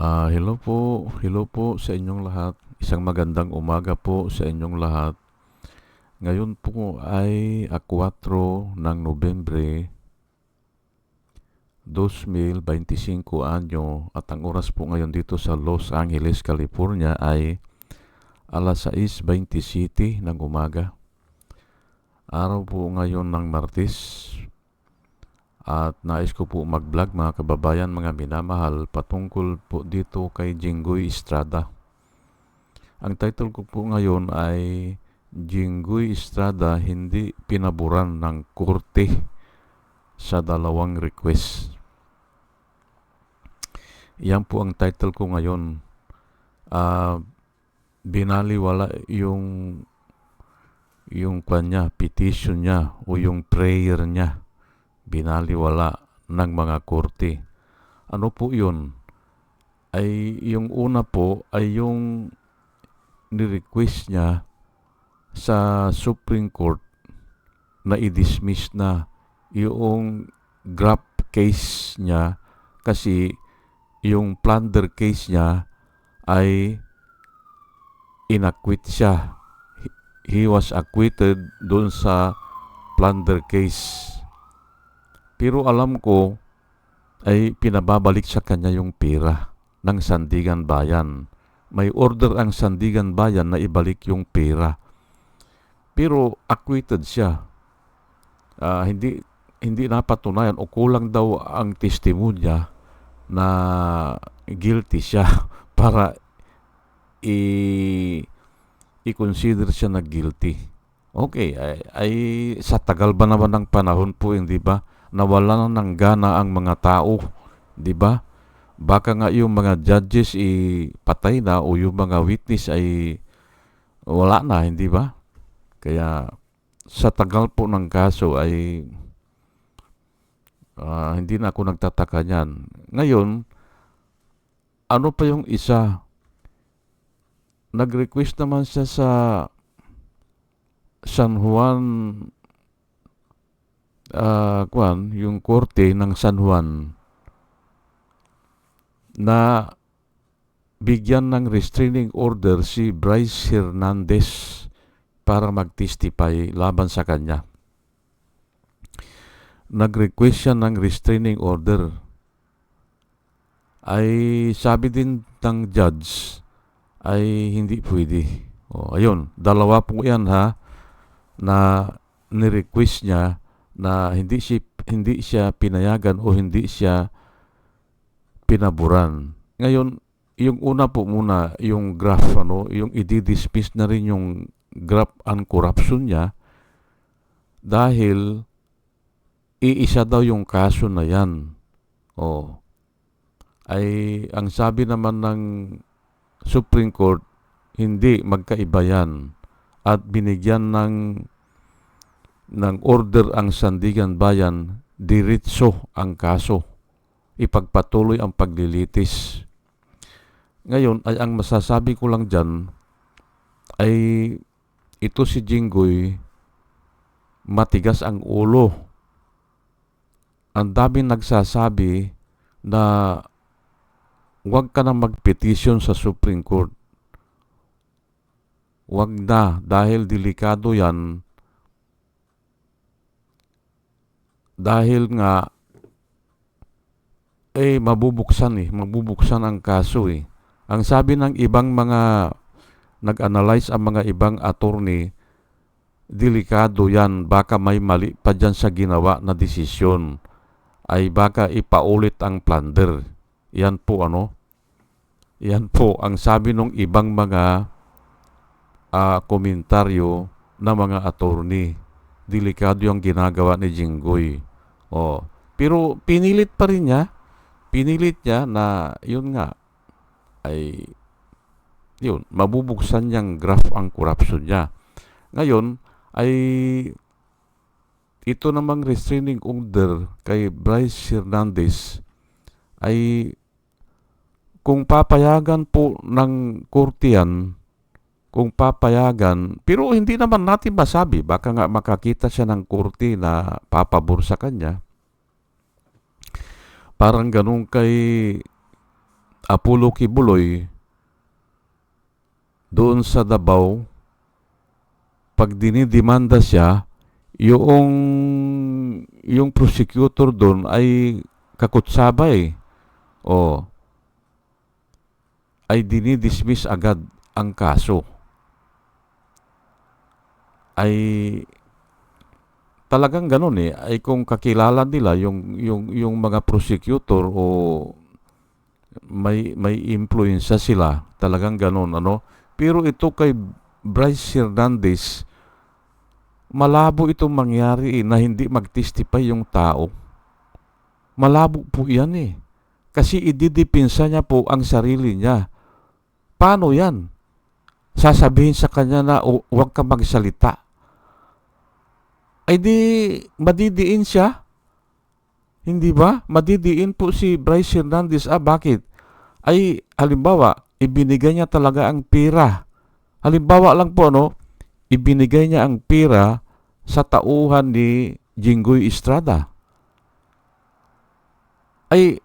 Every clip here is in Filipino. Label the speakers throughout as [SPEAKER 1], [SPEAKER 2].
[SPEAKER 1] Ah, hello po, hello po sa inyong lahat. Isang magandang umaga po sa inyong lahat. Ngayon po ay a 4 ng Nobyembre 2025 anyo at ang oras po ngayon dito sa Los Angeles, California ay alas 6.27 ng umaga. Araw po ngayon ng Martes at nais ko po mag-vlog mga kababayan, mga minamahal patungkol po dito kay Jinggoy Estrada. Ang title ko po ngayon ay Jinggoy Estrada hindi pinaboran ng korte sa dalawang request. Yan po ang title ko ngayon. Uh, binaliwala yung yung kanya, petition niya o yung prayer niya binaliwala ng mga korte. Ano po yun? Ay yung una po ay yung ni-request niya sa Supreme Court na i-dismiss na yung grab case niya kasi yung plunder case niya ay inacquit siya. He was acquitted doon sa plunder case. Pero alam ko ay pinababalik sa kanya yung pera ng Sandigan Bayan. May order ang Sandigan Bayan na ibalik yung pera. Pero acquitted siya. Uh, hindi hindi napatunayan o kulang daw ang testimonya na guilty siya para i i-consider siya na guilty. Okay, ay, ay sa tagal ba naman ng panahon po, hindi ba? Nawala na ng gana ang mga tao, di ba? Baka nga yung mga judges i patay na o yung mga witness ay wala na, hindi ba? Kaya sa tagal po ng kaso ay uh, hindi na ako nagtataka niyan. Ngayon, ano pa yung isa nag-request naman siya sa San Juan uh, kwan, yung korte ng San Juan na bigyan ng restraining order si Bryce Hernandez para mag-testify laban sa kanya. Nag-request siya ng restraining order. Ay sabi din ng judge, ay hindi pwede. O, ayun, dalawa po yan ha, na ni-request niya na hindi siya, hindi siya pinayagan o hindi siya pinaburan. Ngayon, yung una po muna, yung graph, ano, yung i-dismiss na rin yung graph and corruption niya dahil iisa daw yung kaso na yan. O, ay ang sabi naman ng Supreme Court, hindi magkaiba yan at binigyan ng ng order ang Sandigan Bayan diretso ang kaso ipagpatuloy ang paglilitis ngayon ay ang masasabi ko lang dyan ay ito si Jinggoy matigas ang ulo ang dami nagsasabi na huwag ka na magpetisyon sa Supreme Court. Huwag na dahil delikado yan. Dahil nga eh mabubuksan eh, mabubuksan ang kaso eh. Ang sabi ng ibang mga nag-analyze ang mga ibang attorney, delikado yan, baka may mali pa dyan sa ginawa na desisyon ay baka ipaulit ang plunder. Yan po ano. Yan po ang sabi ng ibang mga uh, komentaryo na mga attorney. Delikado yung ginagawa ni Jinggoy. Oh. Pero pinilit pa rin niya. Pinilit niya na yun nga ay yun, mabubuksan niyang graph ang corruption niya. Ngayon ay ito namang restraining order kay Bryce Hernandez ay kung papayagan po ng korte yan, kung papayagan, pero hindi naman natin masabi, baka nga makakita siya ng korte na papabor sa kanya. Parang ganun kay Apollo Kibuloy doon sa Davao. Pag dinidemanda siya yung yung prosecutor doon ay kakutsabay. O ay dinidismiss agad ang kaso ay talagang ganun eh. Ay kung kakilala nila yung yung yung mga prosecutor o may may impluensya sila talagang ganun ano? Pero ito kay Bryce Hernandez malabo itong mangyari eh, na hindi magtestify yung tao. Malabo po yan eh. Kasi ididipinsa niya po ang sarili niya. Paano yan? Sasabihin sa kanya na "O, huwag ka magsalita ay di madidiin siya. Hindi ba? Madidiin po si Bryce Hernandez. Ah, bakit? Ay, halimbawa, ibinigay niya talaga ang pira. Halimbawa lang po, no? Ibinigay niya ang pira sa tauhan ni Jinggoy Estrada. Ay,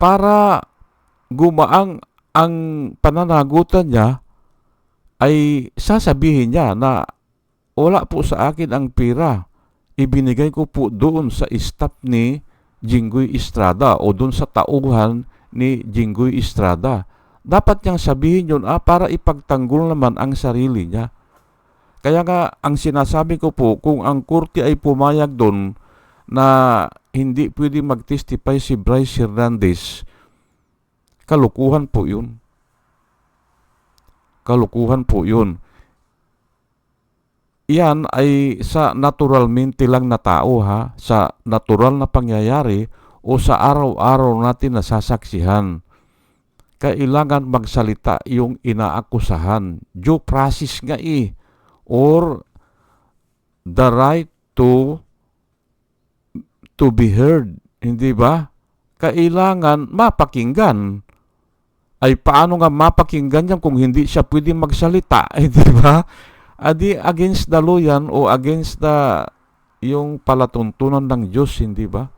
[SPEAKER 1] para gumaang ang pananagutan niya, ay sasabihin niya na wala po sa akin ang pira ibinigay ko po doon sa staff ni Jinggoy Estrada o doon sa tauhan ni Jinggoy Estrada. Dapat niyang sabihin yun ah, para ipagtanggol naman ang sarili niya. Kaya nga, ang sinasabi ko po, kung ang kurti ay pumayag doon na hindi pwede mag-testify si Bryce Hernandez, kalukuhan po yun. Kalukuhan po yun yan ay sa naturalmente lang na tao ha, sa natural na pangyayari o sa araw-araw natin nasasaksihan. Kailangan magsalita yung inaakusahan. Due process nga eh. Or the right to to be heard. Hindi ba? Kailangan mapakinggan. Ay paano nga mapakinggan yan kung hindi siya pwedeng magsalita? Hindi ba? Adi against the law yan o against the yung palatuntunan ng Diyos, hindi ba?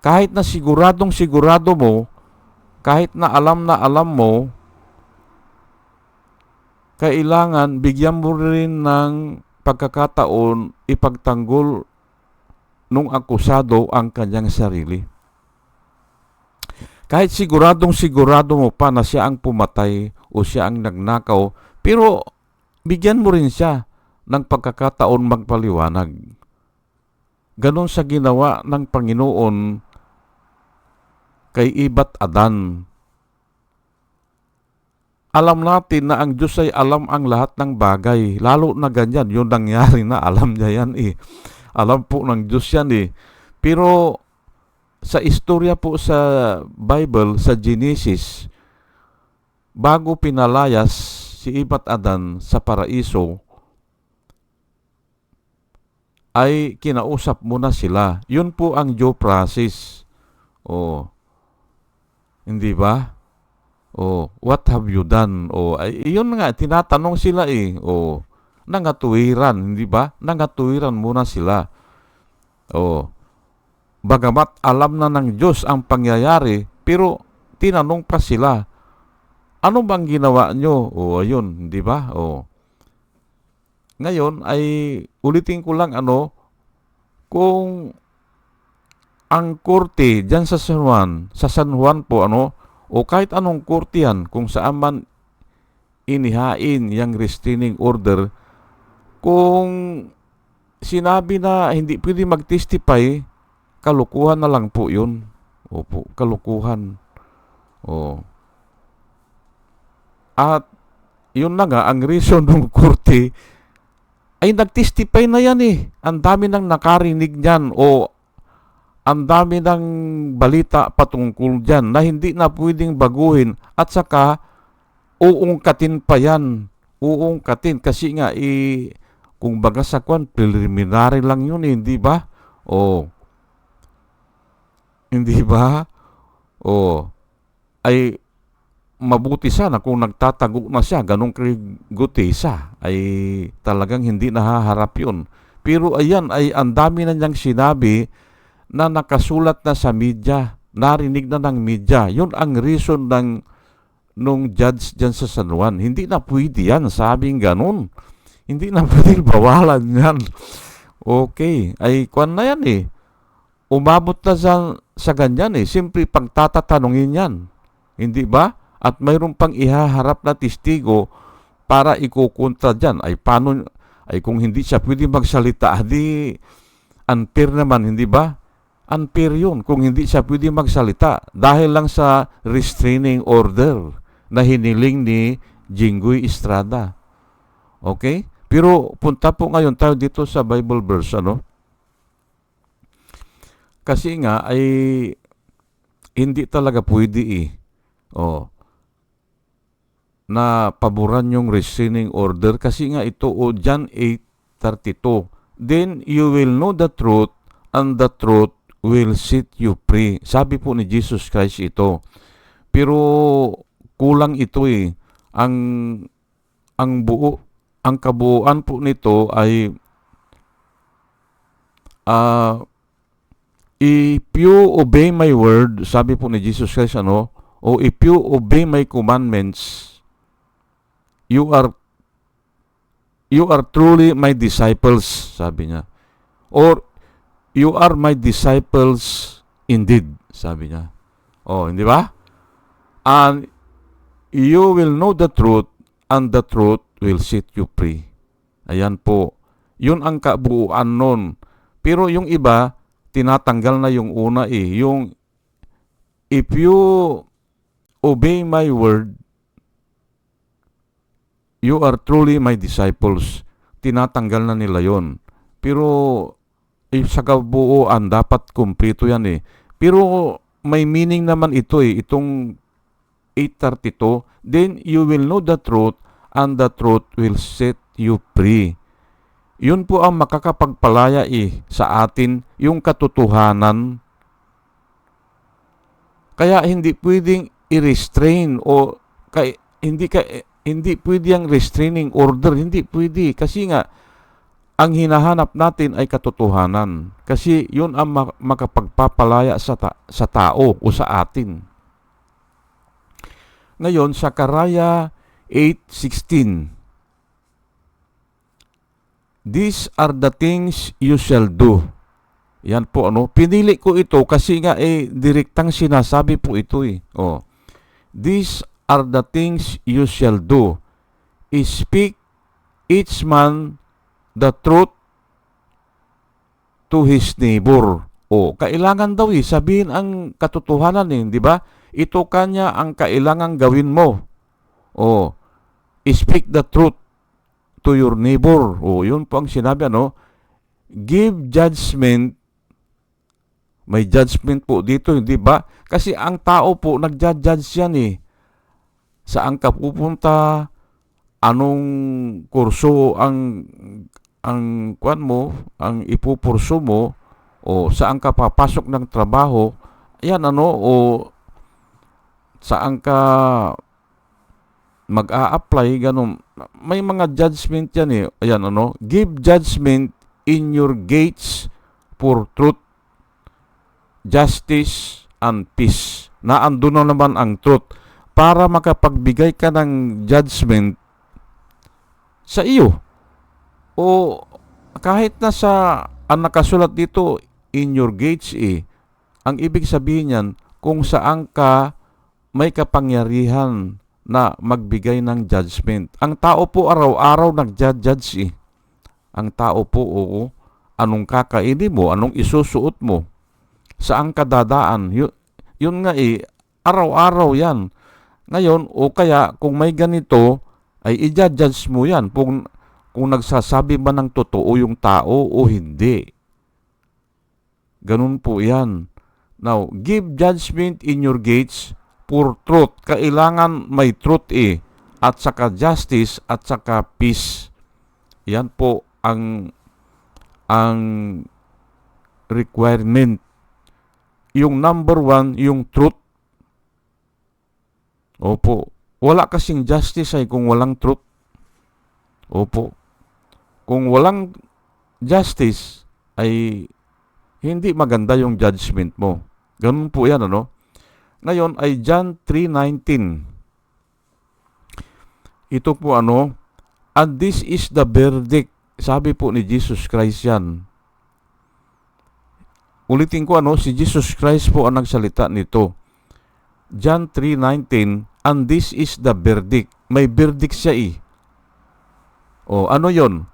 [SPEAKER 1] Kahit na siguradong sigurado mo, kahit na alam na alam mo, kailangan bigyan mo rin ng pagkakataon ipagtanggol nung akusado ang kanyang sarili. Kahit siguradong sigurado mo pa na siya ang pumatay o siya ang nagnakaw, pero bigyan mo rin siya ng pagkakataon magpaliwanag. Ganon sa ginawa ng Panginoon kay Ibat Adan. Alam natin na ang Diyos ay alam ang lahat ng bagay. Lalo na ganyan, yung nangyari na alam niya yan eh. Alam po ng Diyos yan eh. Pero sa istorya po sa Bible, sa Genesis, bago pinalayas si Ibat Adan sa paraiso ay kinausap muna sila. Yun po ang due process. Oh. Hindi ba? Oh, what have you done? Oh, ay, yun nga, tinatanong sila eh. Oh, nangatuwiran, hindi ba? Nangatuwiran muna sila. Oh, bagamat alam na ng Diyos ang pangyayari, pero tinanong pa sila, ano bang ginawa nyo? O ayun, di ba? O. Ngayon ay ulitin ko lang ano, kung ang korte diyan sa San Juan, sa San Juan po ano, o kahit anong korte yan, kung saan man inihain yung restraining order, kung sinabi na hindi pwede mag-testify, kalukuhan na lang po yun. Opo, kalukuhan. Oh. At yun na nga, ang reason ng kurte ay nagtestify na yan eh. Ang dami nang nakarinig niyan o ang dami ng balita patungkol dyan na hindi na pwedeng baguhin at saka uungkatin pa yan. Uungkatin kasi nga eh, kung baga sa kwan, preliminary lang yun eh, hindi ba? O, hindi ba? O, ay mabuti sana kung nagtatago na siya, ganong gutesa, ay talagang hindi nahaharap yun. Pero ayan, ay ang dami na niyang sinabi na nakasulat na sa media. narinig na ng media. Yun ang reason ng nung judge dyan sa San Juan. Hindi na pwede yan, sabing ganun. Hindi na pwede bawalan yan. Okay, ay kwan na yan eh. Umabot na sa, sa ganyan eh. Simple pagtatatanungin yan. Hindi ba? At mayroon pang ihaharap na testigo para ikukontra dyan. Ay paano, ay kung hindi siya pwede magsalita, di unfair naman, hindi ba? Unfair yun kung hindi siya pwede magsalita dahil lang sa restraining order na hiniling ni Jinggoy Estrada. Okay? Pero punta po ngayon tayo dito sa Bible verse, ano? Kasi nga ay hindi talaga pwede eh. Oh. Na paboran yung restraining order kasi nga ito o John 8:32. Then you will know the truth and the truth will set you free. Sabi po ni Jesus Christ ito. Pero kulang ito eh. Ang ang buo ang kabuuan po nito ay uh, if you obey my word, sabi po ni Jesus Christ ano, o if you obey my commandments, you are you are truly my disciples, sabi niya. Or you are my disciples indeed, sabi niya. Oh, hindi ba? And you will know the truth and the truth will set you free. Ayan po. Yun ang kabuuan nun. Pero yung iba, tinatanggal na yung una eh. Yung, if you obey my word, you are truly my disciples. Tinatanggal na nila yon. Pero, eh, sa kabuuan, dapat kumplito yan eh. Pero, may meaning naman ito eh. Itong 8.32, Then you will know the truth, and the truth will set you free. Yun po ang makakapagpalaya eh sa atin, yung katotohanan. Kaya hindi pwedeng i-restrain o kay, hindi ka hindi pwede ang restraining order, hindi pwede kasi nga ang hinahanap natin ay katotohanan kasi yun ang makapagpapalaya sa ta- sa tao o sa atin. Ngayon sa Karaya 8:16 These are the things you shall do. Yan po ano. Pinili ko ito kasi nga eh direktang sinasabi po ito eh. Oh. These are the things you shall do. Speak each man the truth to his neighbor. O, kailangan daw eh, sabihin ang katotohanan eh, di ba? Ito kanya ang kailangan gawin mo. O, speak the truth to your neighbor. O, yun po ang sinabi, ano? Give judgment. May judgment po dito, hindi ba? Kasi ang tao po, nagja-judge yan eh. Saan ka pupunta? Anong kurso ang ang kwan mo, ang ipupurso mo, o saan ka papasok ng trabaho, yan ano, o saan ka mag-a-apply, ganun. May mga judgment yan eh. Ayan, ano? Give judgment in your gates for truth, justice, and peace. Naando na naman ang truth para makapagbigay ka ng judgment sa iyo. O kahit na sa ang nakasulat dito in your gates eh, ang ibig sabihin yan kung saan ka may kapangyarihan na magbigay ng judgment. Ang tao po araw-araw nag-judge eh. Ang tao po, oo, anong kakainin mo, anong isusuot mo, saan ka dadaan. Yun, yun nga eh, araw-araw yan. Ngayon, o kaya kung may ganito, ay i-judge mo yan kung, kung nagsasabi ba ng totoo yung tao o hindi. Ganun po yan. Now, give judgment in your gates for truth. Kailangan may truth eh. At saka justice at saka peace. Yan po ang ang requirement. Yung number one, yung truth. Opo. Wala kasing justice ay kung walang truth. Opo. Kung walang justice ay hindi maganda yung judgment mo. Ganun po yan, ano? Ngayon ay John 3.19. Ito po ano, and this is the verdict. Sabi po ni Jesus Christ yan. Ulitin ko ano, si Jesus Christ po ang nagsalita nito. John 3.19, and this is the verdict. May verdict siya eh. O, ano yon?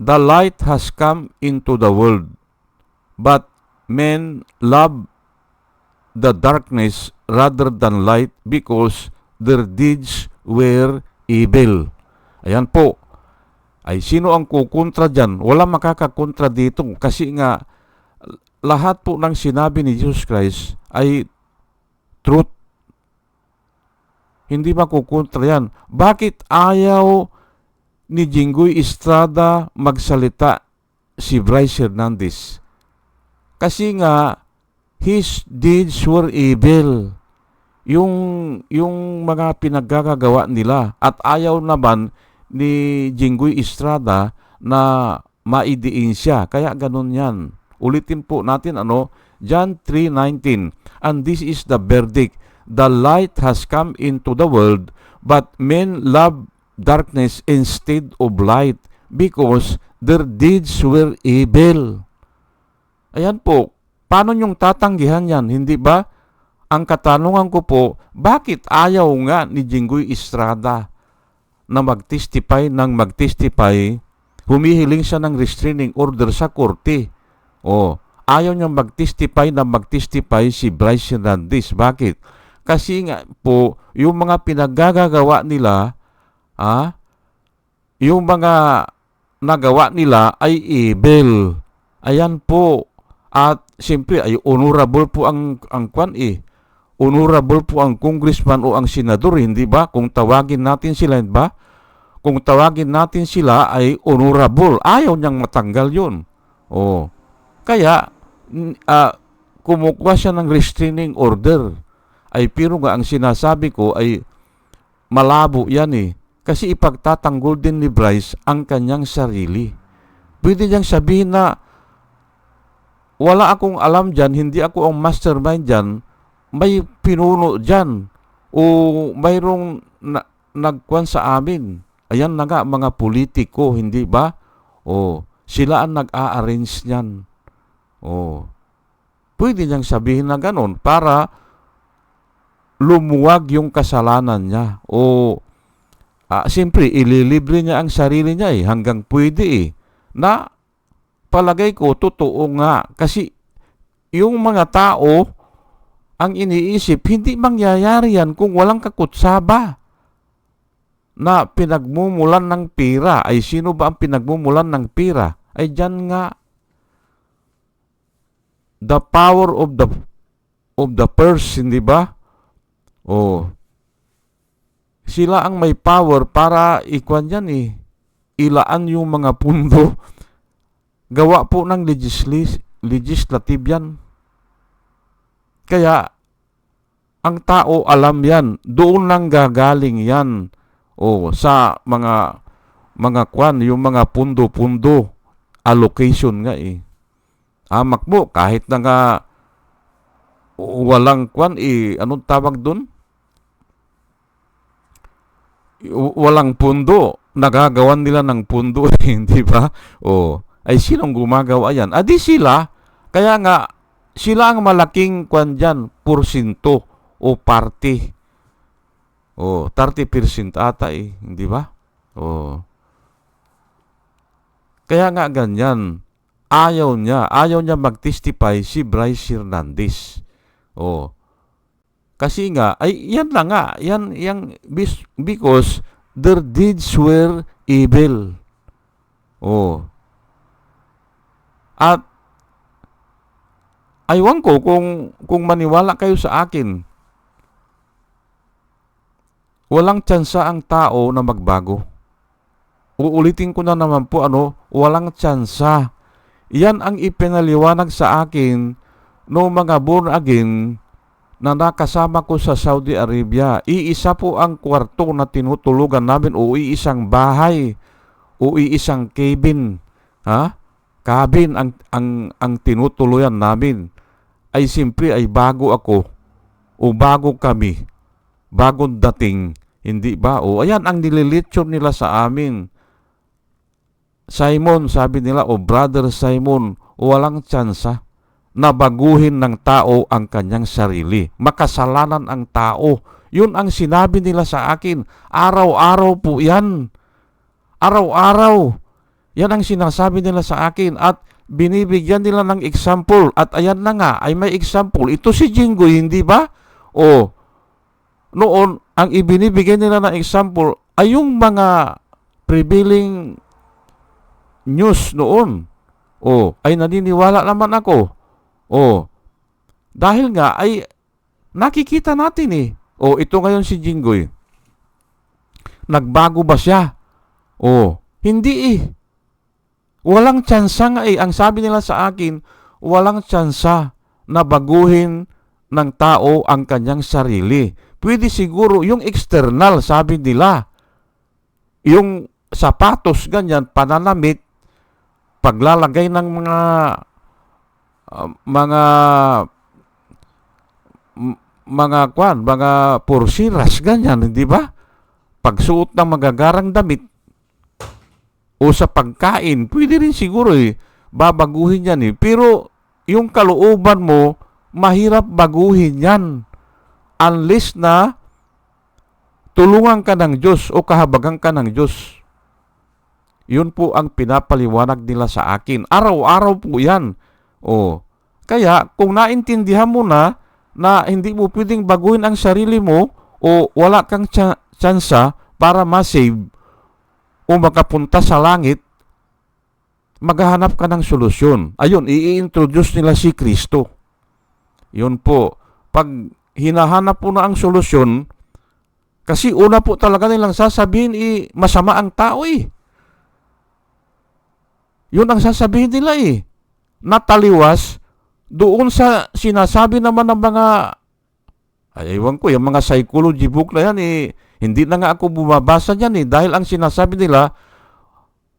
[SPEAKER 1] The light has come into the world, but men love the darkness rather than light because their deeds were evil. Ayan po. Ay sino ang kukontra dyan? Wala makakakontra dito kasi nga lahat po ng sinabi ni Jesus Christ ay truth. Hindi makukontra yan. Bakit ayaw ni Jinggoy Estrada magsalita si Bryce Hernandez? Kasi nga, his deeds were evil. Yung, yung mga pinaggagawa nila. At ayaw naman ni Jinggoy Estrada na maidiin siya. Kaya ganun yan. Ulitin po natin ano, John 3.19 And this is the verdict. The light has come into the world, but men love darkness instead of light because their deeds were evil. Ayan po, paano nyong tatanggihan yan? Hindi ba? Ang katanungan ko po, bakit ayaw nga ni Jinggoy Estrada na magtestify ng magtestify, humihiling siya ng restraining order sa korte. O, ayaw niyang magtestify na magtestify si Bryce Hernandez. Bakit? Kasi nga po, yung mga pinaggagawa nila, ah, yung mga nagawa nila ay evil. Ayan po. At siyempre ay honorable po ang ang kwan eh. Honorable po ang congressman o ang senador, hindi ba? Kung tawagin natin sila, hindi ba? Kung tawagin natin sila ay honorable. Ayaw niyang matanggal yun. Oh. Kaya, uh, kumukuha siya ng restraining order. Ay pero nga ang sinasabi ko ay malabo yan eh. Kasi ipagtatanggol din ni Bryce ang kanyang sarili. Pwede niyang sabihin na wala akong alam dyan, hindi ako ang mastermind dyan, may pinuno dyan o mayroong na, nagkwan sa amin. Ayan na nga mga politiko, hindi ba? O sila ang nag-a-arrange niyan. O pwede niyang sabihin na ganon para lumuwag yung kasalanan niya. O ah, siyempre, ililibre niya ang sarili niya eh, hanggang pwede eh, na palagay ko, totoo nga. Kasi yung mga tao, ang iniisip, hindi mangyayari yan kung walang kakutsaba na pinagmumulan ng pira. Ay sino ba ang pinagmumulan ng pira? Ay dyan nga. The power of the of the purse, hindi ba? Oh. Sila ang may power para ikwan yan eh. Ilaan yung mga pundo Gawa po ng legislis- legislative yan. Kaya, ang tao alam yan. Doon lang gagaling yan. O, sa mga mga kwan, yung mga pundo-pundo allocation nga eh. Amak mo, kahit na nga walang kwan eh, anong tawag doon? Walang pundo. Nagagawan nila ng pundo, eh, hindi ba? O, ay sinong gumagawa yan? Adi sila. Kaya nga, sila ang malaking kwan dyan, porsinto o party. O, 30% ata eh, hindi ba? O. Kaya nga ganyan, ayaw niya, ayaw niya mag-testify si Bryce Hernandez. O. Kasi nga, ay yan lang nga, yan, yan, because their deeds were evil. Oh. At aywan ko kung, kung maniwala kayo sa akin. Walang tsansa ang tao na magbago. Uulitin ko na naman po ano, walang tsansa. Yan ang ipinaliwanag sa akin no mga born again na nakasama ko sa Saudi Arabia. Iisa po ang kwarto na tinutulugan namin o iisang bahay o iisang cabin. Ha? cabin ang ang ang tinutuluyan namin. ay simpre ay bago ako o bago kami, bagong dating, hindi ba? O ayan ang nililitsyon nila sa amin. Simon, sabi nila, o brother Simon, walang tsansa na baguhin ng tao ang kanyang sarili. Makasalanan ang tao. Yun ang sinabi nila sa akin. Araw-araw po yan. Araw-araw. Yan ang sinasabi nila sa akin at binibigyan nila ng example. At ayan na nga, ay may example. Ito si Jinggoy, hindi ba? O, noon, ang ibinibigay nila ng example ay yung mga prevailing news noon. O, ay naniniwala naman ako. O, dahil nga ay nakikita natin eh. O, ito ngayon si Jinggoy. Nagbago ba siya? O, hindi eh. Walang tsansa nga eh. Ang sabi nila sa akin, walang tsansa na baguhin ng tao ang kanyang sarili. Pwede siguro yung external, sabi nila. Yung sapatos, ganyan, pananamit, paglalagay ng mga uh, mga mga kwan, mga pursiras, ganyan, hindi ba? Pagsuot ng magagarang damit o sa pagkain, pwede rin siguro eh, babaguhin yan eh. Pero yung kalooban mo, mahirap baguhin yan. Unless na tulungan ka ng Diyos o kahabagan ka ng Diyos. Yun po ang pinapaliwanag nila sa akin. Araw-araw po yan. O, kaya kung naintindihan mo na na hindi mo pwedeng baguhin ang sarili mo o wala kang tsa- tsansa para ma-save o makapunta sa langit, maghahanap ka ng solusyon. Ayun, i-introduce nila si Kristo. Yun po. Pag hinahanap po na ang solusyon, kasi una po talaga nilang sasabihin, eh, masama ang tao eh. Yun ang sasabihin nila eh. Nataliwas doon sa sinasabi naman ng mga ay ewan ko, yung mga psychology book na yan eh, hindi na nga ako bumabasa niyan eh dahil ang sinasabi nila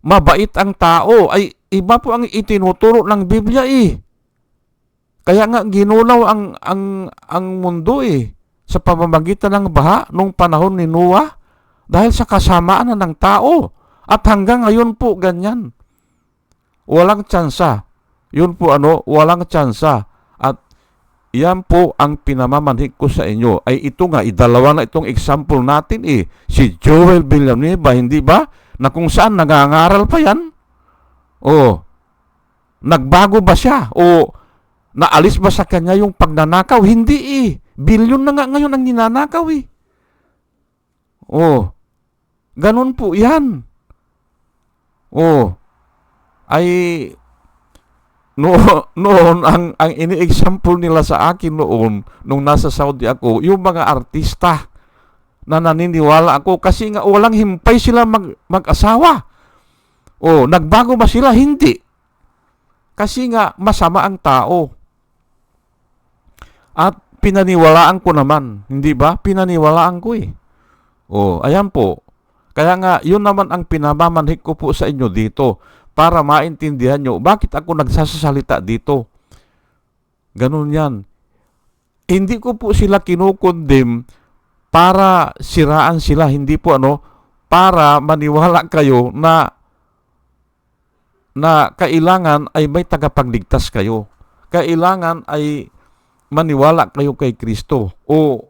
[SPEAKER 1] mabait ang tao ay iba po ang itinuturo ng Biblia eh. Kaya nga ginunaw ang ang ang mundo eh sa pamamagitan ng baha nung panahon ni Noah dahil sa kasamaan na ng tao. At hanggang ngayon po ganyan. Walang tsansa. Yun po ano, walang tsansa. At yan po ang pinamamanhik ko sa inyo. Ay ito nga, idalawa na itong example natin eh. Si Joel Villanueva, hindi ba? Na kung saan nangangaral pa yan? O, nagbago ba siya? O, naalis ba sa kanya yung pagnanakaw? Hindi eh. Bilyon na nga ngayon ang ninanakaw eh. O, ganun po yan. O, ay no, noon ang ang ini-example nila sa akin noon nung nasa Saudi ako, yung mga artista na naniniwala ako kasi nga walang himpay sila mag, mag-asawa. O, nagbago ba sila? Hindi. Kasi nga masama ang tao. At pinaniwalaan ko naman, hindi ba? Pinaniwalaan ko eh. O, ayan po. Kaya nga, yun naman ang pinamamanhik ko po sa inyo dito para maintindihan nyo bakit ako nagsasalita dito. Ganun yan. Hindi ko po sila kinukondem para siraan sila, hindi po ano, para maniwala kayo na na kailangan ay may tagapagligtas kayo. Kailangan ay maniwala kayo kay Kristo o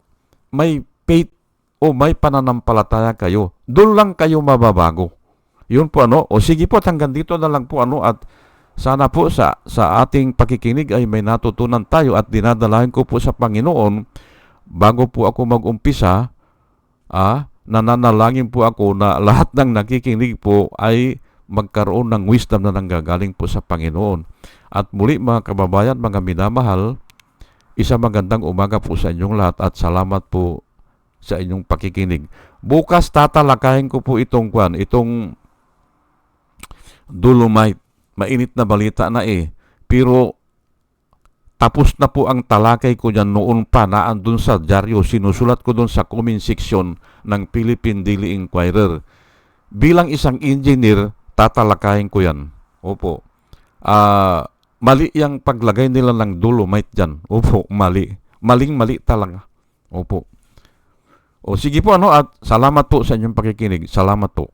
[SPEAKER 1] may faith o may pananampalataya kayo. Doon lang kayo mababago. Yun po ano. O sige po, hanggang dito na lang po ano at sana po sa, sa ating pakikinig ay may natutunan tayo at dinadalahin ko po sa Panginoon bago po ako mag-umpisa, ah, nananalangin po ako na lahat ng nakikinig po ay magkaroon ng wisdom na nanggagaling po sa Panginoon. At muli mga kababayan, mga minamahal, isa magandang umaga po sa inyong lahat at salamat po sa inyong pakikinig. Bukas tatalakayin ko po itong kwan, itong Dolomite. Mainit na balita na eh. Pero tapos na po ang talakay ko dyan noon pa na andun sa dyaryo. Sinusulat ko doon sa comment section ng Philippine Daily Inquirer. Bilang isang engineer, tatalakayin ko yan. Opo. Ah... Uh, mali yung paglagay nila ng dolomite dyan. Opo, mali. Maling-mali talaga. Opo. O sige po ano at salamat po sa inyong pakikinig. Salamat po.